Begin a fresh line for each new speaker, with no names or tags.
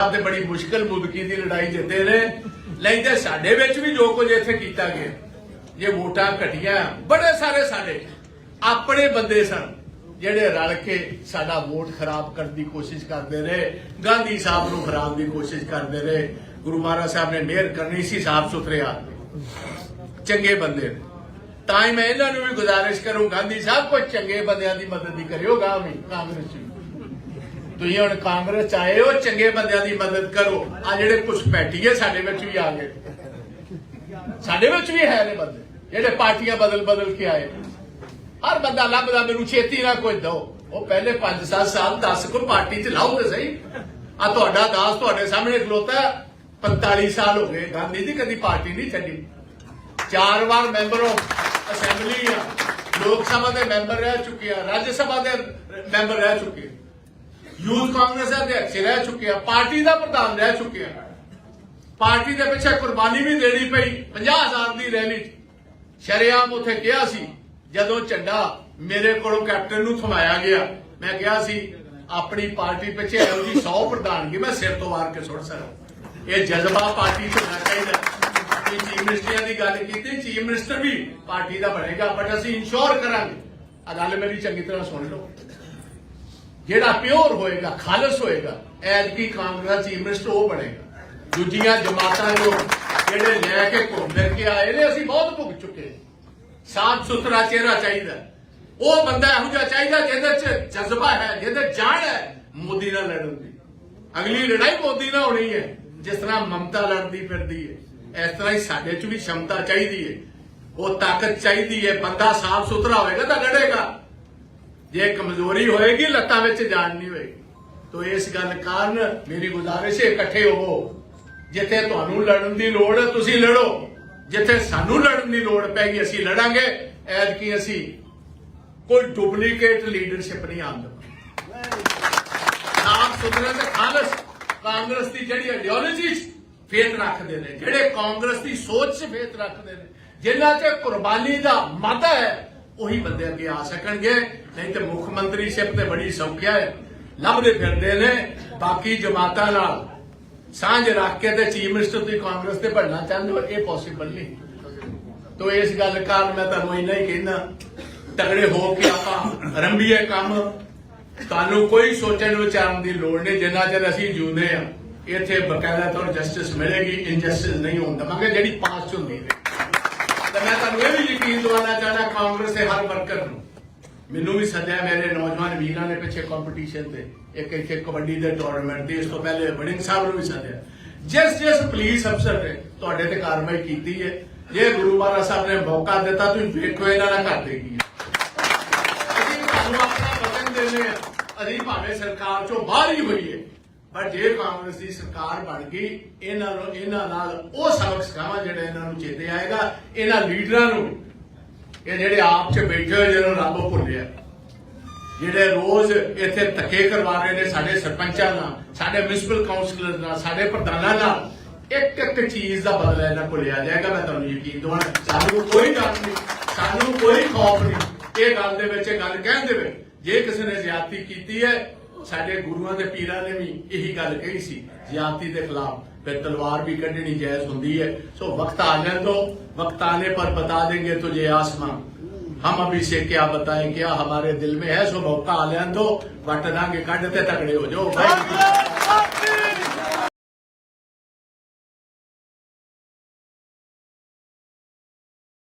ਤੇ ਬੜੀ ਮੁਸ਼ਕਲ ਮੁਦਕੀ ਦੀ ਲੜਾਈ ਜਿੱਤੇ ਨੇ। ਲੈਂਦੇ ਸਾਡੇ ਵਿੱਚ ਵੀ ਜੋ ਕੁਝ ਇੱਥੇ ਕੀਤਾ ਗਿਆ, ਜੇ ਵੋਟਾਂ ਘਟੀਆਂ, ਬੜੇ ਸਾਰੇ ਸਾਡੇ ਆਪਣੇ ਬੰਦੇ ਸਨ, ਜਿਹੜੇ ਰਲ ਕੇ ਸਾਡਾ ਵੋਟ ਖਰਾਬ ਕਰਨ ਦੀ ਕੋਸ਼ਿਸ਼ ਕਰਦੇ ਰਹੇ, ਗਾਂਧੀ ਸਾਹਿਬ ਨੂੰ ਖਰਾਬ ਦੀ ਕੋਸ਼ਿਸ਼ ਕਰਦੇ ਰਹੇ, ਗੁਰੂ ਮਹਾਰਾਜ ਸਾਹਿਬ ਨੇ ਮਿਹਰ ਕਰਨੀ ਸੀ, ਸਾਫ਼ ਸੁਥਰੇ ਆਦਮੀ ਚੰਗੇ ਬੰਦੇ। ਤਾਂ ਹੀ ਮੈਂ ਇਹਨਾਂ ਨੂੰ ਵੀ ਗੁਜ਼ਾਰਿਸ਼ ਕਰੂੰ, ਗਾਂਧੀ ਸਾਹਿਬ, ਕੋਈ ਚੰਗੇ ਬੰਦਿਆਂ ਦੀ ਮਦਦ ਦੀ ਕਰਿਓ ਗਾਂ ਵੀ, ਕਾਂਗਰਸ ਚ ਤੁਸੀਂ ਹੁਣ ਕਾਂਗਰਸ ਚ ਆਏ ਹੋ ਚੰਗੇ ਬੰਦਿਆਂ ਦੀ ਮਦਦ ਕਰੋ। ਆ ਜਿਹੜੇ ਕੁਝ ਬੈਠੀਏ ਸਾਡੇ ਵਿੱਚ ਵੀ ਆ ਗਏ। ਸਾਡੇ ਵਿੱਚ ਵੀ ਹੈ ਨੇ ਬੰਦੇ। ਜਿਹੜੇ ਪਾਰਟੀਆਂ ਬਦਲ ਬਦਲ ਕੇ ਆਏ। ਹਰ ਬੰਦਾ ਲੱਭਦਾ ਮੈਨੂੰ ਛੇਤੀ ਨਾ ਕੋਈ ਦੋ। ਉਹ ਪਹਿਲੇ 5-7 ਸਾਲ 10 ਕੋ ਪਾਰਟੀ ਚ ਲਾਓ ਤੇ ਸਹੀ। ਆ ਤੁਹਾਡਾ ਦਾਸ ਤੁਹਾਡੇ ਸਾਹਮਣੇ ਖਲੋਤਾ। ਹੈ, 45 ਸਾਲ ਹੋ ਗਏ ਗਾਂਧੀ ਦੀ ਕਦੀ ਪਾਰਟੀ ਨਹੀਂ ਛੱਡੀ। ਚਾਰ ਵਾਰ ਮੈਂਬਰ ਆਫ ਅਸੈਂਬਲੀ ਆ। ਲੋਕ ਸਭਾ ਦੇ ਮੈਂਬਰ ਰਹਿ ਚੁੱਕੇ ਆ ਰਾਜ ਸਭਾ ਦੇ ਮੈਂਬਰ ਰਹਿ ਚੁੱਕੇ ਯੂਥ ਕਾਂਗਰਸ ਦੇ ਅਧਿਕਸ਼ ਰਹਿ ਚੁੱਕਿਆ ਪਾਰਟੀ ਦਾ ਪ੍ਰਧਾਨ ਰਹਿ ਚੁੱਕਿਆ ਪਾਰਟੀ ਦੇ ਪਿੱਛੇ ਕੁਰਬਾਨੀ ਵੀ ਦੇਣੀ ਪਈ 50000 ਦੀ ਰੈਲੀ 'ਚ। ਉਥੇ ਕਿਹਾ ਸੀ, ਜਦੋਂ ਝੰਡਾ ਮੇਰੇ ਕੋਲੋਂ ਕੈਪਟਨ ਨੂੰ ਥਮਾਇਆ ਗਿਆ, ਮੈਂ ਕਿਹਾ ਸੀ, ਆਪਣੀ ਪਾਰਟੀ ਪਿੱਛੇ ਇਹੋ ਜੀ 100 ਪ੍ਰਧਾਨਗੀ ਮੈਂ ਸਿਰ ਤੋਂ ਵਾਰ ਕੇ ਸੁੱਟ ਸਕਦਾ। ਇਹ ਜਜ਼ਬਾ ਪਾਰਟੀ 'ਚ ਹੋਣਾ ਚਾਹੀਦਾ। ਕਿ ਚੀਫ ਮਿਨਿਸਟਰ ਦੀ ਗੱਲ ਕੀਤੀ, ਚੀਫ ਮਿਨਿਸਟਰ ਵੀ ਪਾਰਟੀ ਦਾ ਬਣੇਗਾ, ਬਟ ਅਸੀਂ ਇੰਸ਼ੋਰ ਕਰਾਂਗੇ। ਆ ਗੱਲ ਮੇਰੀ ਚੰਗੀ ਤਰ੍ਹਾਂ ਸੁਣ ਲਓ। ਜਿਹੜਾ ਪਿਓਰ ਹੋਏਗਾ, ਖਾਲਸ ਹੋਏਗਾ, ਐਤਕੀ ਕਾਂਗਰਸ, ਚੀਫ ਮਿਨਿਸਟਰ ਉਹ ਬਣੇਗਾ। ਦੂਜੀਆਂ ਜਮਾਤਾਂ ਜੋ ਜਿਹੜੇ ਲੈ ਕੇ ਘੁੰਮ ਕੇ ਆਏ ਨੇ, ਅਸੀਂ ਬਹੁਤ ਭੁਗ ਚੁੱਕੇ ਸਾਫ਼ ਸੁਥਰਾ ਚਿਹਰਾ ਚਾਹੀਦਾ ਉਹ ਬੰਦਾ ਇਹੋ ਜਿਹਾ ਚਾਹੀਦਾ ਜਿਹਦੇ 'ਚ ਜਜ਼ਬਾ ਹੈ, ਜਿਹਦੇ ਜਾਣ ਹੈ, ਮੋਦੀ ਨਾਲ ਲੜਨ ਦੀ। ਅਗਲੀ ਲੜਾਈ ਮੋਦੀ ਨਾਲ ਹੋਣੀ ਹੈ, ਜਿਸ ਤਰ੍ਹਾਂ ਮਮਤਾ ਲੜਦੀ ਫਿਰਦੀ ਹੈ। ਇਸ ਤਰ੍ਹਾਂ ਹੀ ਸਾਡੇ 'ਚ ਵੀ ਸ਼ਮਤਾ ਚਾਹੀਦੀ ਹੈ। ਉਹ ਤਾਕਤ ਚਾਹੀਦੀ ਹੈ, ਬੰਦਾ ਸਾਫ਼ ਸੁਥਰਾ ਹੋਏਗਾ ਤਾਂ ਲੜੇਗਾ। ਜੇ ਕਮਜ਼ੋਰੀ ਹੋਏਗੀ, ਲੱਤਾਂ ਵਿੱਚ ਜਾਣ ਨਹੀਂ ਹੋਏਗੀ। ਤੋ ਇਸ ਗੱਲ ਕਾਰਨ ਮੇਰੀ ਗੁਜ਼ਾਰਿਸ਼ ਹੈ, ਇਕੱਠੇ ਹੋਵੋ ਜਿੱਥੇ ਤੁਹਾਨੂੰ ਲੜਨ ਦੀ ਲੋੜ ਹੈ, ਤੁਸੀਂ ਲੜੋ। ਜਿੱਥੇ ਸਾਨੂੰ ਲੜਨ ਦੀ ਲੋੜ ਪੈਗੀ, ਅਸੀਂ ਲੜਾਂਗੇ। ਐਦ ਕੀ ਅਸੀਂ ਕੋਈ ਡੁਪਲੀਕੇਟ ਲੀਡਰਸ਼ਿਪ ਨਹੀਂ ਆਉਂਦਾ ਸਾਫ਼ ਸੁਥਰੇ ਤੇ ਖਾਲਸ, ਕਾਂਗਰਸ ਦੀ ਜਿਹੜੀ ਆਈਡੀਓਲੋਜੀ 'ਚ ਫੇਤ ਰੱਖਦੇ ਨੇ, ਜਿਹੜੇ ਕਾਂਗਰਸ ਦੀ ਸੋਚ 'ਚ ਫੇਤ ਰੱਖਦੇ ਨੇ, ਜਿਨ੍ਹਾਂ 'ਚ ਕੁਰਬਾਨੀ ਦਾ ਮਤ ਹੈ ਉਹੀ ਬੰਦੇ ਅੱਗੇ ਆ ਸਕਣਗੇ। ਨਹੀਂ ਤੇ ਮੁੱਖ ਮੰਤਰੀਸ਼ਿਪ ਤੇ ਬੜੀ ਸੌਖਿਆ ਹੈ ਲੱਭਦੇ ਫਿਰਦੇ ਨੇ। ਬਾਕੀ ਜਮਾਤਾਂ ਨਾਲ ਸਾਂਝ ਰੱਖ ਕੇ ਤੇ ਚੀਫ ਮਿਨਿਸਟਰ ਤੁਸੀਂ ਕਾਂਗਰਸ ਤੇ ਬਣਨਾ ਚਾਹੁੰਦੇ ਹੋ, ਇਹ ਪੋਸੀਬਲ ਨਹੀਂ। ਤੋ ਇਸ ਗੱਲ ਕਾਰਨ ਮੈਂ ਤੁਹਾਨੂੰ ਇੰਨਾ ਹੀ ਕਹਿੰਦਾ ਤਗੜੇ ਹੋ ਕੇ ਆਪਾਂ ਆਰੰਭੀਏ ਕੰਮ। ਤੁਹਾਨੂੰ ਕੋਈ ਸੋਚਣ ਵਿਚਾਰਨ ਦੀ ਲੋੜ ਨਹੀਂ, ਜਿੰਨਾ ਚਿਰ ਅਸੀਂ ਜਿਉਂਦੇ ਆ, ਇੱਥੇ ਬਕਾਇਦਾ ਤੌਰ ਜਸਟਿਸ ਮਿਲੇਗੀ ਇਨਜਸਟਿਸ ਨਹੀਂ ਹੋਣ ਦਵਾਂਗੇ, ਜਿਹੜੀ ਪਾਸ ਹੁੰਦੀ ਹੈ। ਤੇ ਮੈਂ ਤੁਹਾਨੂੰ ਇਹ ਵੀ ਯਕੀਨ ਦਿਵਾਉਣਾ ਚਾਹਨਾ ਕਾਂਗਰਸ ਦੇ ਹਰ ਵਰਕਰ ਨੂੰ। ਮੈਨੂੰ ਵੀ ਸੱਦਿਆ ਮੇਰੇ ਨੌਜਵਾਨ ਵੀਰਾਂ ਨੇ ਪਿੱਛੇ ਕੰਪੀਟੀਸ਼ਨ ਤੇ। ਇੱਕ ਇੱਥੇ ਕਬੱਡੀ ਦੇ ਟੂਰਨਾਮੈਂਟ ਤੇ। ਇਸ ਤੋਂ ਪਹਿਲੇ ਵੜਿੰਗ ਸਾਹਿਬ ਨੂੰ ਵੀ ਸੱਦਿਆ। ਜਿਸ ਜਿਸ ਪੁਲਿਸ ਅਫਸਰ ਨੇ ਤੁਹਾਡੇ ਤੇ ਕਾਰਵਾਈ ਕੀਤੀ ਹੈ, ਜੇ ਗੁਰੂ ਮਹਾਰਾਜ ਸਾਹਿਬ ਨੇ ਮੌਕਾ ਦਿੱਤਾ, ਤੁਸੀਂ ਵੇਖੋ ਇਹਨਾਂ ਨਾਲ ਕਰਦੇ ਕੀ ਅਸੀਂ ਤੁਹਾਨੂੰ ਆਪਣਾ ਵਚਨ ਦਿੰਦੇ ਹਾਂ। ਅਸੀਂ ਭਾਵੇਂ ਸਰਕਾਰ ਚੋਂ ਬਾਹਰ ਹੀ ਹੋਈਏ ਪਰ ਜੇ ਕਾਂਗਰਸ ਦੀ ਸਰਕਾਰ ਬਣ ਗਈ, ਇਹਨਾਂ ਨੂੰ ਇਹਨਾਂ ਨਾਲ ਉਹ ਸਬਕ ਸਿਖਾਵਾਂ ਜਿਹੜਾ ਇਹਨਾਂ ਨੂੰ ਚੇਤੇ ਆਏਗਾ, ਇਹਨਾਂ ਲੀਡਰਾਂ ਨੂੰ। ਇਹ ਜਿਹੜੇ ਆਪ 'ਚ ਬੈਠੇ ਜਿਹਨਾਂ ਰੱਬ ਭੁੱਲਿਆ। ਜਿਹੜੇ ਰੋਜ਼ ਇੱਥੇ ਧੱਕੇ ਕਰਵਾ ਰਹੇ ਨੇ ਸਾਡੇ ਸਰਪੰਚਾਂ ਨਾਲ, ਸਾਡੇ ਮਿਊਨਿਸਪਲ ਕਾਉਂਸਲਰ ਨਾਲ, ਸਾਡੇ ਪ੍ਰਧਾਨਾਂ ਨਾਲ, ਇੱਕ ਇੱਕ ਚੀਜ਼ ਦਾ ਬਦਲਾ ਇਹਨਾਂ ਕੋਲ ਲਿਆ ਜਾਏਗਾ, ਮੈਂ ਤੁਹਾਨੂੰ ਯਕੀਨ ਦਵਾਉਣਾ। ਸਾਨੂੰ ਕੋਈ ਡਰ ਨਹੀਂ, ਸਾਨੂੰ ਕੋਈ ਖੌਫ ਨਹੀਂ। ਇਹ ਗੱਲ ਦੇ ਵਿੱਚ, ਇਹ ਗੱਲ ਕਹਿਣ ਦੇ ਵਿੱਚ, ਜੇ ਕਿਸੇ ਨੇ ਜ਼ਿਆਦਤੀ ਕੀਤੀ ਹੈ ਸਾਡੇ ਗੁਰੂਆਂ ਦੇ ਪੀਰਾਂ ਨੇ ਵੀ ਇਹੀ ਗੱਲ ਕਹੀ ਸੀ, ਜ਼ਿਆਦਤੀ ਦੇ ਖਿਲਾਫ ਫਿਰ ਤਲਵਾਰ ਵੀ ਕੱਢਣੀ ਜਾਇਜ਼ ਹੁੰਦੀ ਹੈ। ਸੋ ਵਕਤ ਆ ਜਾਣ ਤੋਂ, ਵਕਤ ਆਨੇ ਪਰ ਬਤਾ ਦੇंगे ਤੁਝੇ ਆਸਮਾਂ हम अभी से क्या बताएं क्या हमारे दिल में है सो मौका आ तो बट देंगे कट ते तगड़े हो जाओ भाई